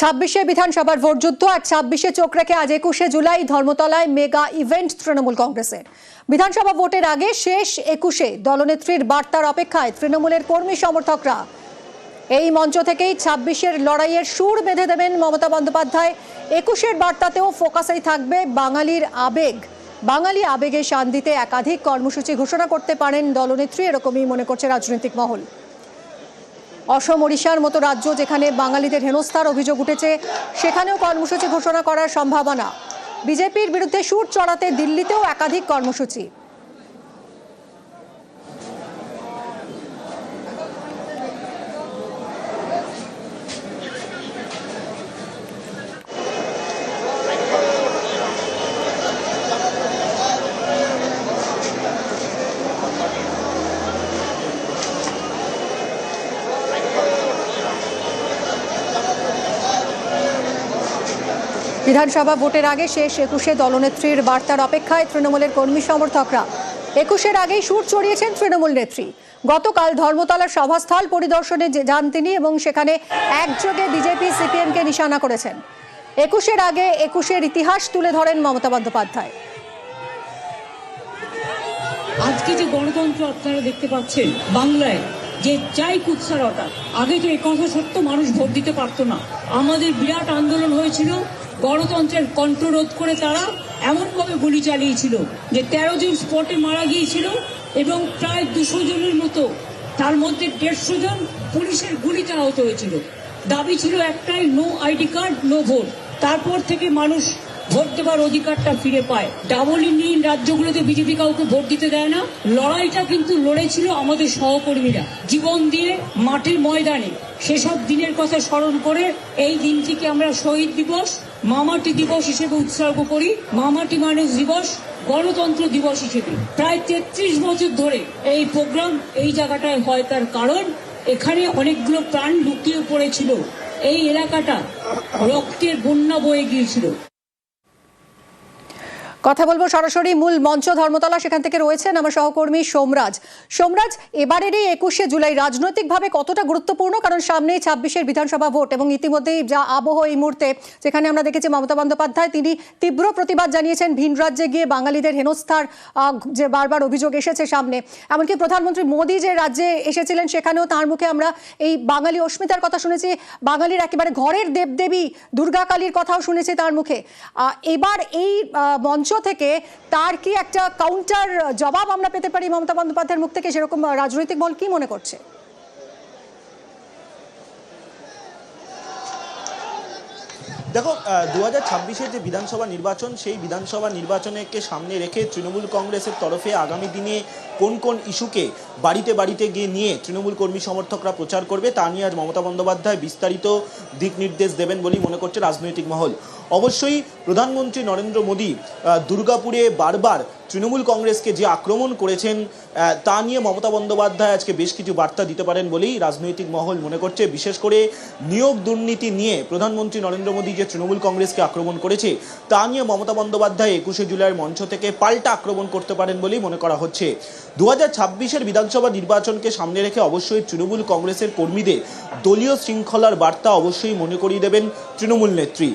ছাব্বিশে বিধানসভার ভোট যুদ্ধ আর ছাব্বিশে চোখ রেখে আজ একুশে জুলাই ধর্মতলায় মেগা ইভেন্ট তৃণমূল কংগ্রেসের। বিধানসভা ভোটের আগে শেষ একুশে দলনেত্রীর বার্তার অপেক্ষায় তৃণমূলের কর্মী সমর্থকরা। এই মঞ্চ থেকেই ছাব্বিশের লড়াইয়ের সুর বেঁধে দেবেন মমতা বন্দ্যোপাধ্যায়। একুশের বার্তাতেও ফোকাসেই থাকবে বাঙালির আবেগ। বাঙালি আবেগে শান দিতে একাধিক কর্মসূচি ঘোষণা করতে পারেন দলনেত্রী, এরকমই মনে করছে রাজনৈতিক মহল। অসম, ওড়িশার মতো রাজ্য যেখানে বাঙালিদের হেনস্থার অভিযোগ উঠেছে, সেখানেও কর্মসূচি ঘোষণা করার সম্ভাবনা। বিজেপির বিরুদ্ধে সুর চড়াতে দিল্লিতেও একাধিক কর্মসূচি। বিধানসভা ভোটের আগে শেষ একুশে দলনেত্রীর বার্তার অপেক্ষায় তৃণমূলের কর্মী সমর্থকরা। একুশের আগেই সুর চড়িয়েছেন তৃণমূল নেত্রী। গতকাল ধর্মতলার সভাস্থল পরিদর্শনে যান তিনি এবং সেখানে একযোগে বিজেপি, সিপিএমকে নিশানা করেছেন। একুশের আগে একুশের ইতিহাস তুলে ধরেন মমতা বন্দ্যোপাধ্যায়। আজকে যে গণতন্ত্র আপনারা দেখতে পাচ্ছেন, বাংলায় যে চাই কুৎসারতা। আগে তো এই কথা সত্য, মানুষ ভোট দিতে পারতো না। আমাদের বিরাট আন্দোলন হয়েছিল, গণতন্ত্রের কণ্ঠ রোধ করে তারা এমনভাবে গুলি চালিয়েছিল যে তেরো জন স্পটে মারা গিয়েছিল এবং প্রায় দুশো জনের মতো, তার মধ্যে দেড়শো জন পুলিশের গুলিতে আহত হয়েছিল। দাবি ছিল একটাই, no ID card, no vote. তারপর থেকে মানুষ ভোট দেবার অধিকারটা ফিরে পায়। ডাবল ইঞ্জিন রাজ্যগুলোতে বিজেপি কাউকে ভোট দিতে দেয় না। লড়াইটা কিন্তু লড়েছিল আমাদের সহকর্মীরা। জীবন দিয়ে মাটির ময়দানে সেসব দিনের কথা স্মরণ করে এই দিনটিকে আমরা শহীদ দিবস, মামাটি দিবস হিসেবে উৎসর্গ করি। মামাটি মানুষ দিবস, গণতন্ত্র দিবস হিসেবে। প্রায় তেত্রিশ বছর ধরে এই প্রোগ্রাম এই জায়গাটায় হয় তার কারণ, এখানে অনেকগুলো প্রাণ লুকিয়ে পড়েছিল। এই এলাকাটা রক্তের বন্যা বয়ে গিয়েছিল। কথা বলব সরাসরি মূল মঞ্চ ধর্মতলা সেখান থেকে রয়েছেন আমার সহকর্মী সোমরাজ। সোমরাজ এবারের এই একুশে জুলাই রাজনৈতিকভাবে কতটা গুরুত্বপূর্ণ? কারণ সামনেই ছাব্বিশের বিধানসভা ভোট এবং ইতিমধ্যেই যা আবহ এই মুহূর্তে যেখানে আমরা দেখেছি মমতা বন্দ্যোপাধ্যায় তিনি তীব্র প্রতিবাদ জানিয়েছেন ভিন রাজ্যে গিয়ে বাঙালিদের হেনস্থার যে বারবার অভিযোগ এসেছে সামনে। এমনকি প্রধানমন্ত্রী মোদী যে রাজ্যে এসেছিলেন সেখানেও তার মুখে আমরা এই বাঙালি অস্মিতার কথা শুনেছি। বাঙালির একেবারে ঘরের দেবদেবী দুর্গা কালীর কথাও শুনেছি তার মুখে। এবার এই আহ, থেকে তার কি একটা কাউন্টার জবাব আমরা পেতে পারি মমতা বন্দ্যোপাধ্যায়ের মুখ থেকে? সেরকম রাজনৈতিক বল কি মনে করছে? দেখো দু হাজার ছাব্বিশের যে বিধানসভা নির্বাচন, সেই বিধানসভা নির্বাচনকে সামনে রেখে তৃণমূল কংগ্রেসের তরফে আগামী দিনে কোন কোন ইস্যুকে বাড়িতে বাড়িতে গিয়ে নিয়ে তৃণমূল কর্মী সমর্থকরা প্রচার করবে, তা নিয়ে আজ মমতা বন্দ্যোপাধ্যায় বিস্তারিত দিক নির্দেশ দেবেন বলেই মনে করছে রাজনৈতিক মহল। অবশ্যই প্রধানমন্ত্রী নরেন্দ্র মোদী দুর্গাপুরে বারবার তৃণমূল কংগ্রেসকে যে আক্রমণ করেছেন তা নিয়ে মমতা বন্দ্যোপাধ্যায় আজকে বেশ কিছু বার্তা দিতে পারেন বলেই রাজনৈতিক মহল মনে করছে। বিশেষ করে নিয়োগ দুর্নীতি নিয়ে প্রধানমন্ত্রী নরেন্দ্র মোদী যে তৃণমূল কংগ্রেসকে আক্রমণ করেছে, তা নিয়ে মমতা বন্দ্যোপাধ্যায় একুশে জুলাইয়ের মঞ্চ থেকে পাল্টা আক্রমণ করতে পারেন বলেই মনে করা হচ্ছে। দু হাজার বিধানসভা নির্বাচনকে সামনে রেখে অবশ্যই তৃণমূল কংগ্রেসের কর্মীদের দলীয় শৃঙ্খলার বার্তা অবশ্যই মনে করিয়ে দেবেন তৃণমূল নেত্রী।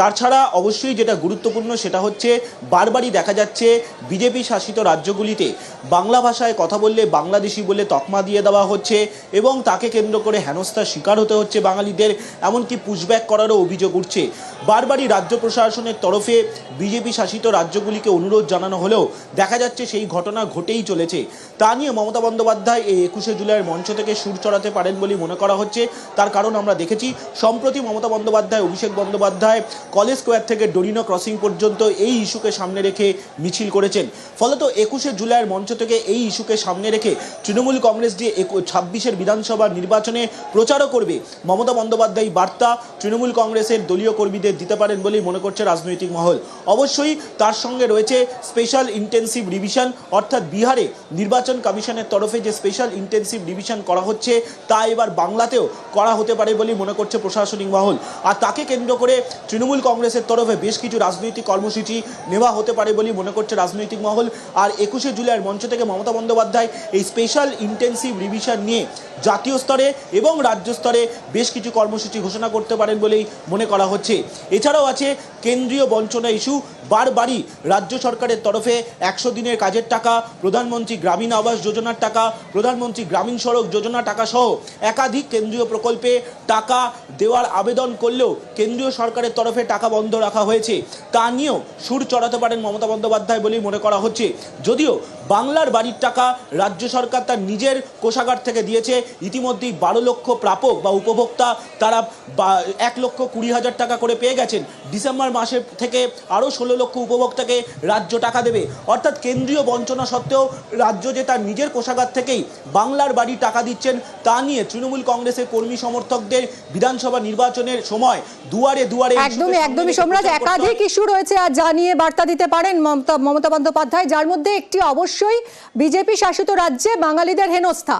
তাছাড়া অবশ্যই যেটা গুরুত্বপূর্ণ সেটা হচ্ছে বারবারই দেখা যাচ্ছে বিজেপি শাসিত রাজ্যগুলিতে বাংলা ভাষায় কথা বললে বাংলাদেশি বলে তকমা দিয়ে দেওয়া হচ্ছে এবং তাকে কেন্দ্র করে হেনস্থার শিকার হতে হচ্ছে বাঙালিদের, এমনকি পুশব্যাক করারও অভিযোগ উঠছে। বারবারই রাজ্য প্রশাসনের তরফে বিজেপি শাসিত রাজ্যগুলিকে অনুরোধ জানানো হলেও দেখা যাচ্ছে সেই ঘটনা ঘটেই চলেছে। তা নিয়ে মমতা বন্দ্যোপাধ্যায় এই একুশে জুলাইয়ের মঞ্চ থেকে সুর চড়াতে পারেন বলে মনে করা হচ্ছে। তার কারণ আমরা দেখেছি, সম্প্রতি মমতা বন্দ্যোপাধ্যায়, অভিষেক বন্দ্যোপাধ্যায় কলেজ স্কোয়ার থেকে ডরিনো ক্রসিং পর্যন্ত এই ইস্যুকে সামনে রেখে মিছিল করেছেন। ফলত একুশে জুলাইয়ের মঞ্চ থেকে এই ইস্যুকে সামনে রেখে তৃণমূল কংগ্রেস যে ছাব্বিশের বিধানসভা নির্বাচনে প্রচারও করবে। মমতা বন্দ্যোপাধ্যায় বার্তা তৃণমূল কংগ্রেসের দলীয় কর্মীদের দিতে পারেন বলেই মনে করছে রাজনৈতিক মহল। অবশ্যই তার সঙ্গে রয়েছে স্পেশাল ইন্টেন্সিভ রিভিশন, অর্থাৎ বিহারে নির্বাচন কমিশনের তরফে যে স্পেশাল ইন্টেন্সিভ রিভিশন করা হচ্ছে, তা এবার বাংলাতেও করা হতে পারে বলেই মনে করছে প্রশাসনিক মহল। আর তাকে কেন্দ্র করে তৃণমূল তৃণমূল কংগ্রেসের তরফে বেশ কিছু রাজনৈতিক কর্মসূচি নেওয়া হতে পারে বলেই মনে করছে রাজনৈতিক মহল। আর একুশে জুলাইয়ের মঞ্চ থেকে মমতা বন্দ্যোপাধ্যায় এই স্পেশাল ইন্টেন্সিভ রিভিশন নিয়ে জাতীয় স্তরে এবং রাজ্য স্তরে বেশ কিছু কর্মসূচি ঘোষণা করতে পারেন বলেই মনে করা হচ্ছে। এছাড়াও আছে কেন্দ্রীয় বঞ্চনা ইস্যু বারবারই রাজ্য সরকারের তরফে একশো দিনের কাজের টাকা, প্রধানমন্ত্রী গ্রামীণ আবাস যোজনার টাকা, প্রধানমন্ত্রী গ্রামীণ সড়ক যোজনা টাকা সহ একাধিক কেন্দ্রীয় প্রকল্পে টাকা দেওয়ার আবেদন করলেও কেন্দ্রীয় সরকারের তরফে টাকা বন্ধ রাখা হয়েছে। তা নিয়েও সুর চড়াতে পারেন মমতা বন্দ্যোপাধ্যায় বলেই মনে করা হচ্ছে। যদিও বাংলার বাড়ির টাকা রাজ্য সরকার তার নিজের কোষাগার থেকে দিয়েছে। ইতিমধ্যেই বারো লক্ষ প্রাপক বা উপভোক্তা তারা এক লক্ষ কুড়ি হাজার টাকা করে পেয়ে গেছেন। ডিসেম্বর মাসের থেকে আরও ষোলো লক্ষ উপভোক্তাকে রাজ্য টাকা দেবে। অর্থাৎ কেন্দ্রীয় বঞ্চনা সত্ত্বেও রাজ্য যে তার নিজের কোষাগার থেকেই বাংলার বাড়ি টাকা দিচ্ছেন তা নিয়ে তৃণমূল কংগ্রেসের কর্মী সমর্থকদের বিধানসভা নির্বাচনের সময় দুয়ারে দুয়ারে একদমই একদমই সম্রাজ হয়। একাধিক ইস্যু রয়েছে আর যা নিয়ে বার্তা দিতে পারেন মমতা মমতা বন্দ্যোপাধ্যায় যার মধ্যে একটি অবশ্যই বিজেপি শাসিত রাজ্যে বাঙালিদের হেনস্থা।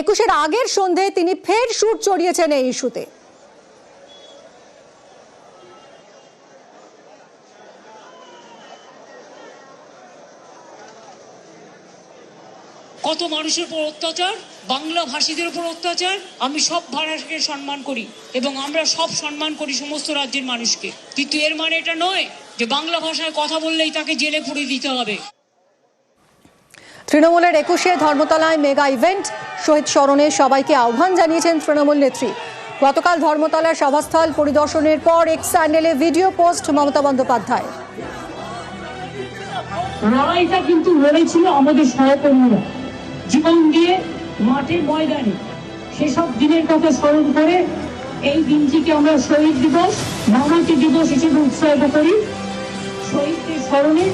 একুশের আগের সন্ধে তিনি ফের সুর চড়িয়েছেন এই ইস্যুতে। কত মানুষের উপর অত্যাচার? বাংলা ভাষীদের উপর অত্যাচার? আমি সব ভাষাকে সম্মান করি এবং আমরা সব সম্মান করি সমস্ত রাজ্যের মানুষকে। কিন্তু এর মানে এটা নয় যে বাংলা ভাষায় কথা বললেই তাকে জেলে পুড়ে দিতে হবে। তৃণমূলের একুশে ধর্মতলায় মেগা ইভেন্ট। শহীদ স্মরণে সবাইকে আহ্বান জানিয়েছেন তৃণমূল নেত্রী। গতকাল ধর্মতলার সভাস্থল পরিদর্শনের পর এক স্যান্ডেলে ভিডিও পোস্ট মমতা বন্দ্যোপাধ্যায় লড়াইটা কিন্তু লড়েছিল আমাদের সহকর্মীরা। জীবন দিয়ে মাঠে ময়দানে। সেসব দিনের কথা স্মরণ করে এই দিনটিকে আমরা শহীদ দিবস মামাটি দিবস হিসেবে উৎসর্গ করি। শহীদদের স্মরণে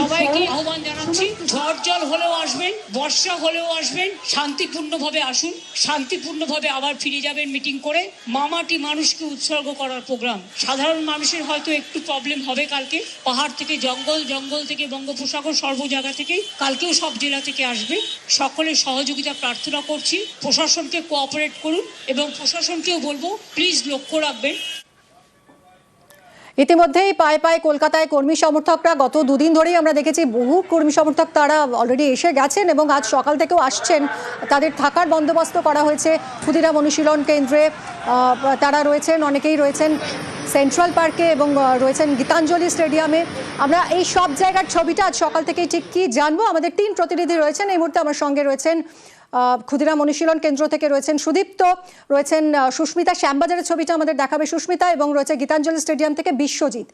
সবাইকে আহ্বান জানাচ্ছি ঝড় জল হলেও আসবেন বর্ষা হলেও আসবেন শান্তিপূর্ণভাবে আসুন শান্তিপূর্ণভাবে আবার ফিরে যাবেন মিটিং করে। মামাটি মানুষকে উৎসর্গ করার প্রোগ্রাম। সাধারণ মানুষের হয়তো একটু প্রবলেম হবে কালকে। পাহাড় থেকে জঙ্গল জঙ্গল থেকে বঙ্গোপসাগর সর্ব জায়গা থেকে কালকেও সব জেলা থেকে আসবে। সকলের সহযোগিতা প্রার্থনা করছি। প্রশাসনকে কোঅপারেট করুন এবং প্রশাসনকেও বলব প্লিজ লক্ষ্য রাখবেন ইতিমধ্যেই পায়ে পায়ে কলকাতায় কর্মী সমর্থকরা গত দুদিন ধরেই আমরা দেখেছি বহু কর্মী সমর্থক তারা অলরেডি এসে গেছেন এবং আজ সকাল থেকেও আসছেন। তাদের থাকার বন্দোবস্ত করা হয়েছে। ক্ষুদিরাম অনুশীলন কেন্দ্রে তারা রয়েছেন, অনেকেই রয়েছেন সেন্ট্রাল পার্কে এবং রয়েছেন গীতাঞ্জলি স্টেডিয়ামে আমরা এই সব জায়গার ছবিটা আজ সকাল থেকেই ঠিক কি জানব? আমাদের তিন প্রতিনিধি রয়েছেন। এই মুহূর্তে আমার সঙ্গে রয়েছেন ক্ষুদিরাম অনুশীলন কেন্দ্র থেকে রয়েছেন সুদীপ্ত, রয়েছেন সুস্মিতা শ্যামবাজারের ছবিটা আমাদের দেখাবে সুস্মিতা এবং রয়েছে গীতাঞ্জলি স্টেডিয়াম থেকে বিশ্বজিৎ।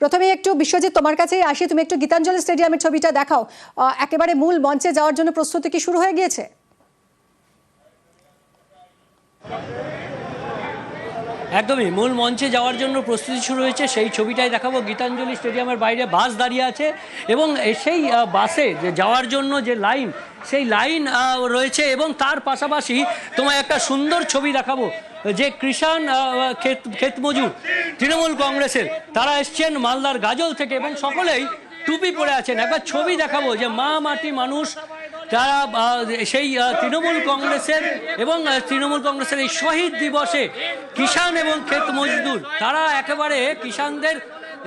প্রথমে একটু বিশ্বজিৎ, তোমার কাছেই আসি, তুমি একটু গীতাঞ্জলি স্টেডিয়ামের ছবিটা দেখাও। একেবারে মূল মঞ্চে যাওয়ার জন্য প্রস্তুতি কি শুরু হয়ে গিয়েছে? একদমই, মূল মঞ্চে যাওয়ার জন্য প্রস্তুতি শুরু হয়েছে, সেই ছবিটাই দেখাবো। গীতাঞ্জলি স্টেডিয়ামের বাইরে বাস দাঁড়িয়ে আছে এবং সেই বাসে যাওয়ার জন্য যে লাইন সেই লাইন রয়েছে এবং তার পাশাপাশি তোমায় একটা সুন্দর ছবি দেখাবো যে কৃষাণ ক্ষেত ক্ষেত মজুর তৃণমূল কংগ্রেসের। তারা এসছেন মালদার গাজল থেকে এবং সকলেই টুপি পরে আছেন। একবার ছবি দেখাবো যে মা মাটি মানুষ আহ, সেই তৃণমূল কংগ্রেসের এবং তৃণমূল কংগ্রেসের এই শহীদ দিবসে কিষাণ এবং ক্ষেত মজদুর তারা একেবারে কিষাণদের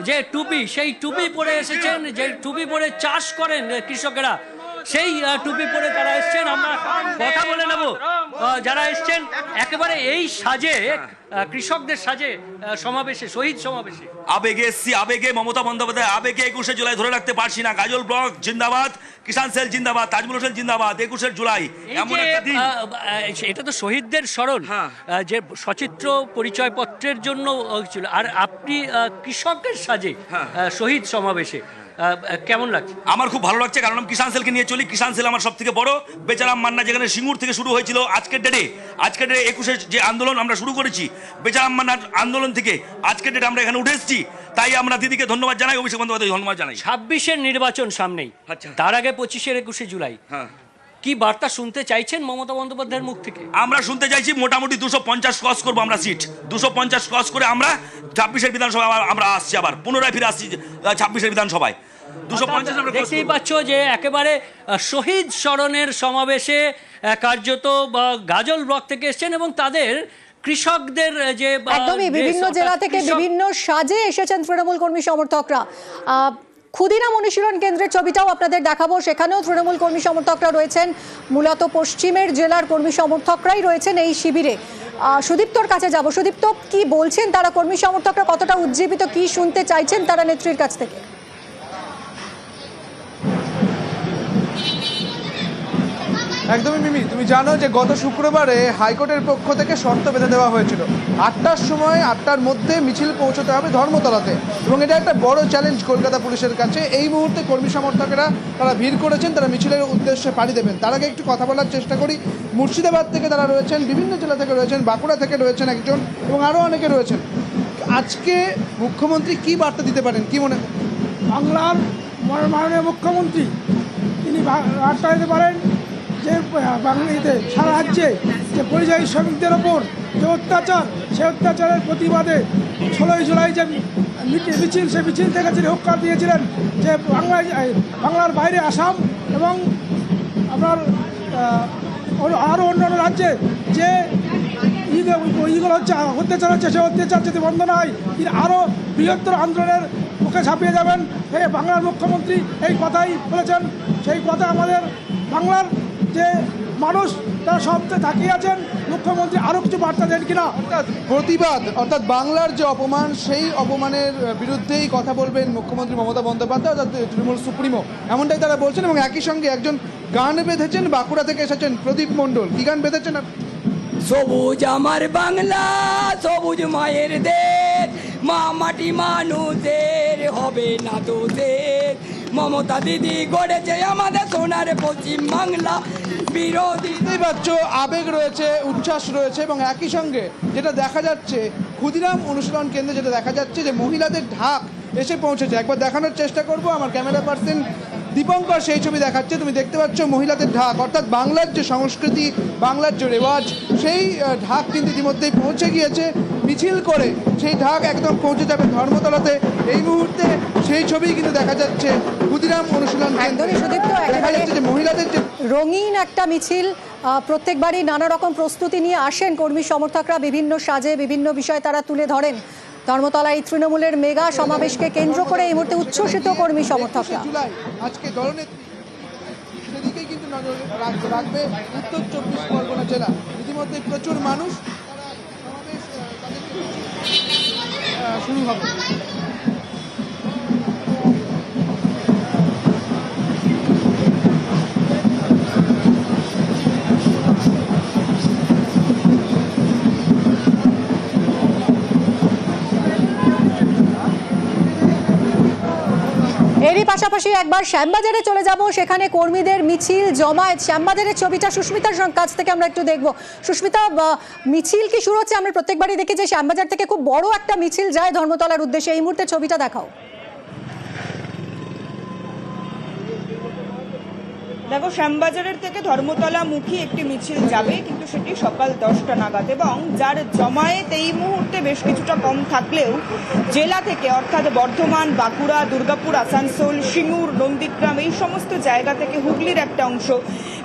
যে টুপি সেই টুপি পরে এসেছেন যে টুপি পরে চাষ করেন কৃষকেরা। সেই টুপি পরে তারা এসছেন আমরা কথা বলে নেব। যারা এসছেন একেবারে এই সাজে কৃষকদের সাজে সমাবেশে শহীদ সমাবেশে। আবেগে এসছি আবেগে মমতা বন্দ্যোপাধ্যায় আবেগে একুশে জুলাই ধরে রাখতে পারছি না। গাজল ব্লক জিন্দাবাদ কিষান সেল জিন্দাবাদ তাজমুল হোসেন জিন্দাবাদ একুশের জুলাই। এমন একটা দিন। এটা তো শহীদদের স্মরণ। হ্যাঁ। যে সচিত্র পরিচয়পত্রের জন্য ছিল। আর আপনি কৃষকের সাজে হ্যাঁ। শহীদ সমাবেশে। কেমন লাগছে? আমার খুব ভালো লাগছে কারণ আমি কিষান সেলকে নিয়ে চলি। কিষান সেল আমার সব থেকে বড়। বেচারাম মান্না যেখানে সিঙ্গুর থেকে শুরু হয়েছিল আজকের ডেটে আজকের ডেটে একুশে যে আন্দোলন আমরা শুরু করেছি বেচারাম মান্নার আন্দোলন থেকে আজকের ডেটে আমরা এখানে উঠে এসেছি। তাই আমরা দিদিকে ধন্যবাদ জানাই অভিষেক বন্দ্যোপাধ্যায় ধন্যবাদ জানাই। ছাব্বিশের নির্বাচন সামনেই। আচ্ছা। তার আগে পঁচিশের একুশে জুলাই। হ্যাঁ। কি বার্তা শুনতে চাইছেন মমতা বন্দ্যোপাধ্যায়ের মুখ থেকে? আমরা শুনতে চাইছি মোটামুটি দুশো পঞ্চাশ ক্রস করব আমরা সিট দুশো পঞ্চাশ ক্রস করে আমরা ছাব্বিশের বিধানসভা আমরা আসছি আবার। পুনরায় ফিরে আসছি ছাব্বিশের বিধানসভায়। দুশো পঞ্চাশ দেখতেই পাচ্ছ যে একেবারে শহীদ স্মরণের সমাবেশে কার্যত বা, গাজল ব্লক থেকে এসছেন এবং তাদের কৃষকদের যে একদমই বিভিন্ন জেলা থেকে বিভিন্ন সাজে এসেছেন তৃণমূল কর্মী সমর্থকরা। আহ, ক্ষুদিরাম অনুশীলন কেন্দ্রের ছবিটাও আপনাদের দেখাবো। সেখানেও তৃণমূল কর্মী সমর্থকরা রয়েছেন। মূলত পশ্চিমের জেলার কর্মী সমর্থকরাই রয়েছেন এই শিবিরে। সুদীপ্তর কাছে যাব। সুদীপ্ত, কি বলছেন তারা কর্মী সমর্থকরা? কতটা উজ্জীবিত, কি শুনতে চাইছেন তারা নেত্রীর কাছ থেকে? একদমই মিমি, তুমি জানো যে গত শুক্রবারে হাইকোর্টের পক্ষ থেকে শর্ত বেঁধে দেওয়া হয়েছিল। আটটার সময়, আটটার মধ্যে মিছিল পৌঁছতে হবে ধর্মতলাতে। এবং এটা একটা বড় চ্যালেঞ্জ কলকাতা পুলিশের কাছে। এই মুহূর্তে কর্মী সমর্থকেরা তারা ভিড় করেছেন, তারা মিছিলের উদ্দেশ্যে পাড়ি দেবেন। তার আগে একটু কথা বলার চেষ্টা করি। মুর্শিদাবাদ থেকে তারা রয়েছেন, বিভিন্ন জেলা থেকে রয়েছেন, বাঁকুড়া থেকে রয়েছেন একজন, এবং আরও অনেকে রয়েছেন। আজকে মুখ্যমন্ত্রী কি বার্তা দিতে পারেন? কি মনে বাংলার মাননীয় মুখ্যমন্ত্রী। তিনি বার্তা দিতে পারেন যে বাংলাতে সারা রাজ্যে যে পরিযায়ী শ্রমিকদের ওপর যে অত্যাচার সে অত্যাচারের প্রতিবাদে ষোলোই জুলাই যে মিছিল সে মিছিল থেকে তিনি হুক্কার দিয়েছিলেন যে বাংলায় বাংলার বাইরে আসাম এবং আপনার আরও অন্যান্য রাজ্যে যে ইগুলো ইগল হচ্ছে অত্যাচার হচ্ছে সে অত্যাচার যদি বন্ধ না হয়, তিনি আরও বৃহত্তর আন্দোলনের মুখে ছাপিয়ে যাবেন। এই বাংলার মুখ্যমন্ত্রী এই কথাই বলেছেন। সেই কথা আমাদের বাংলার যে মানুষ তারা সবচেয়ে তাকিয়ে আছেন মুখ্যমন্ত্রী আরও কিছু বার্তা দেন কিনা? অর্থাৎ প্রতিবাদ অর্থাৎ বাংলার যে অপমান সেই অপমানের বিরুদ্ধেই কথা বলবেন মুখ্যমন্ত্রী মমতা বন্দ্যোপাধ্যায় অর্থাৎ তৃণমূল সুপ্রিমো। এমনটাই তারা বলছেন এবং একই সঙ্গে একজন গান বেঁধেছেন বাঁকুড়া থেকে এসেছেন প্রদীপ মণ্ডল। কি গান বেঁধেছেন? সবুজ আমার বাংলা সবুজ মায়ের দেশ মা মাটি মানুষের হবে না তো দেশ। মমতা দিদি গড়েছে আমাদের সোনার পশ্চিম বাংলা বিরোধী পারছ আবেগ রয়েছে, উচ্ছ্বাস রয়েছে এবং একই সঙ্গে যেটা দেখা যাচ্ছে, ক্ষুদিরাম অনুশীলন কেন্দ্রে যেটা দেখা যাচ্ছে যে মহিলাদের ঢাক এসে পৌঁছেছে। একবার দেখানোর চেষ্টা করব, আমার ক্যামেরা পার্সন দীপঙ্কর সেই ছবি দেখাচ্ছে। তুমি দেখতে পাচ্ছ মহিলাদের ঢাক, অর্থাৎ বাংলার যে সংস্কৃতি, বাংলার যে রেওয়াজ, সেই ঢাক কিন্তু ইতিমধ্যেই পৌঁছে গিয়েছে। মিছিল করে সেই ঢাক একদম পৌঁছে যাবে ধর্মতলাতে। এই মুহূর্তে সেই ছবি কিন্তু দেখা যাচ্ছে ক্ষুদিরাম অনুশীলন একদমই সুদীপ্ত, দেখা যাচ্ছে যে মহিলাদের যে রঙিন একটা মিছিল প্রত্যেকবারই নানা রকম প্রস্তুতি নিয়ে আসেন কর্মী সমর্থকরা বিভিন্ন সাজে বিভিন্ন বিষয় তারা তুলে ধরেন। ধর্মতলায় তৃণমূলের মেগা সমাবেশকে কেন্দ্র করে এই মুহূর্তে উচ্ছ্বসিত কর্মী সমর্থকরা। আজকে দলনেত্রী। সেদিকেই কিন্তু নজর রাখবে উত্তর চব্বিশ পরগনা জেলা। ইতিমধ্যে প্রচুর মানুষ তাদের আহ, শুরু হবে এরই পাশাপাশি একবার শ্যামবাজারে চলে যাব। সেখানে কর্মীদের মিছিল, জমায়েত। শ্যামবাজারের ছবিটা সুস্মিতার কাছ থেকে আমরা একটু দেখব। সুস্মিতা মিছিল কি শুরু হচ্ছে? আমরা প্রত্যেকবারই দেখি যে শ্যামবাজার থেকে খুব বড় একটা মিছিল যায় ধর্মতলার উদ্দেশ্যে। এই মুহূর্তে ছবিটা দেখাও। দেখো, শ্যামবাজারের থেকে ধর্মতলা মুখী একটি মিছিল যাবে, কিন্তু সেটি সকাল দশটা নাগাদ এবং যার জমায়েত এই মুহূর্তে বেশ কিছুটা কম থাকলেও জেলা থেকে, অর্থাৎ বর্ধমান, বাঁকুড়া, দুর্গাপুর, আসানসোল, সিঙ্গুর, নন্দীগ্রাম, এই সমস্ত জায়গা থেকে হুগলির একটা অংশ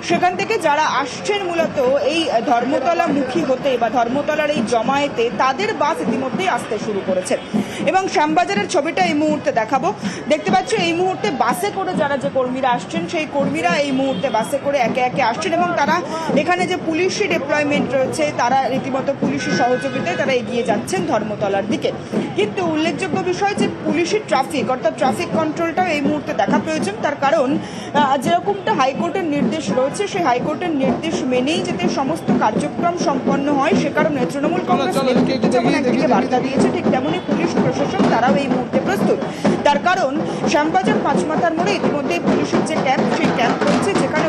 সেখান থেকে যারা আসছেন মূলত এই ধর্মতলা মুখী হতে বা ধর্মতলার এই জমায়েতে, তাদের বাস ইতিমধ্যেই আসতে শুরু করেছে। এবং শ্যামবাজারের ছবিটা এই মুহূর্তে দেখাবো। দেখতে পাচ্ছ, এই মুহূর্তে বাসে করে যারা যে কর্মীরা আসছেন, সেই কর্মীরা এই মুহূর্তে বাসে করে একে একে আসছেন এবং তারা এখানে যে পুলিশি ডিপ্লয়মেন্ট রয়েছে, তারা রীতিমতো পুলিশি সহযোগিতায় তারা এগিয়ে যাচ্ছেন ধর্মতলার দিকে। কিন্তু উল্লেখযোগ্য বিষয় যে পুলিশি ট্রাফিক অর্থাৎ ট্রাফিক কন্ট্রোলটাও এই মুহূর্তে দেখা প্রয়োজন। তার কারণ যেরকমটা হাইকোর্টের নির্দেশ রয়েছে সেই হাইকোর্টের নির্দেশ মেনেই যাতে সমস্ত কার্যক্রম সম্পন্ন হয় সে কারণে তৃণমূল কংগ্রেস নেতৃত্ব যেমন একদিকে বার্তা দিয়েছে ঠিক তেমনই পুলিশ প্রশাসন তারাও এই মুহূর্তে প্রস্তুত। তার কারণ শ্যামবাজার পাঁচমাথার মোড়ে ইতিমধ্যেই পুলিশের যে ক্যাম্প সেই ক্যাম্প রয়েছে যেখানে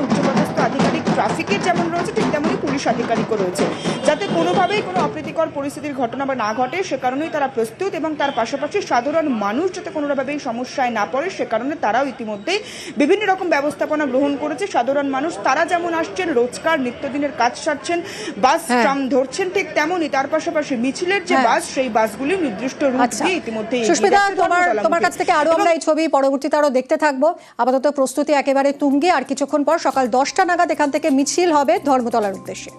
ট্রাফিকের যেমন রয়েছে ঠিক তেমনই পুলিশ আধিকারিকও রয়েছে। যাতে কোনোভাবেই কোনো অপ্রীতিকর পরিস্থিতির ঘটনা বা না ঘটে সে কারণেই তারা প্রস্তুত এবং তার পাশাপাশি সাধারণ মানুষ যাতে কোনোভাবেই সমস্যায় না পড়ে সে কারণে তারাও ইতিমধ্যেই বিভিন্ন রকম ব্যবস্থাপনা গ্রহণ করেছে। সাধারণ মানুষ তারা যেমন আসছেন রোজকার নিত্যদিনের কাজ সারছেন বাস হ্যাঁ। ট্রাম ধরছেন ঠিক তেমনই তার পাশাপাশি মিছিলের যে হ্যাঁ। বাস সেই বাসগুলি নির্দিষ্ট রুট আচ্ছা। দিয়ে ইতিমধ্যে সুস্মিতা তোমার তোমার কাছ থেকে আরও আমরা এই ছবি পরবর্তীতে আরও দেখতে থাকব। আপাতত প্রস্তুতি একেবারে তুঙ্গে আর কিছুক্ষণ পর সকাল দশটা নাগাদ এখান থেকে মিছিল হবে ধর্মতলার উদ্দেশ্যে।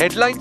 হেডলাইন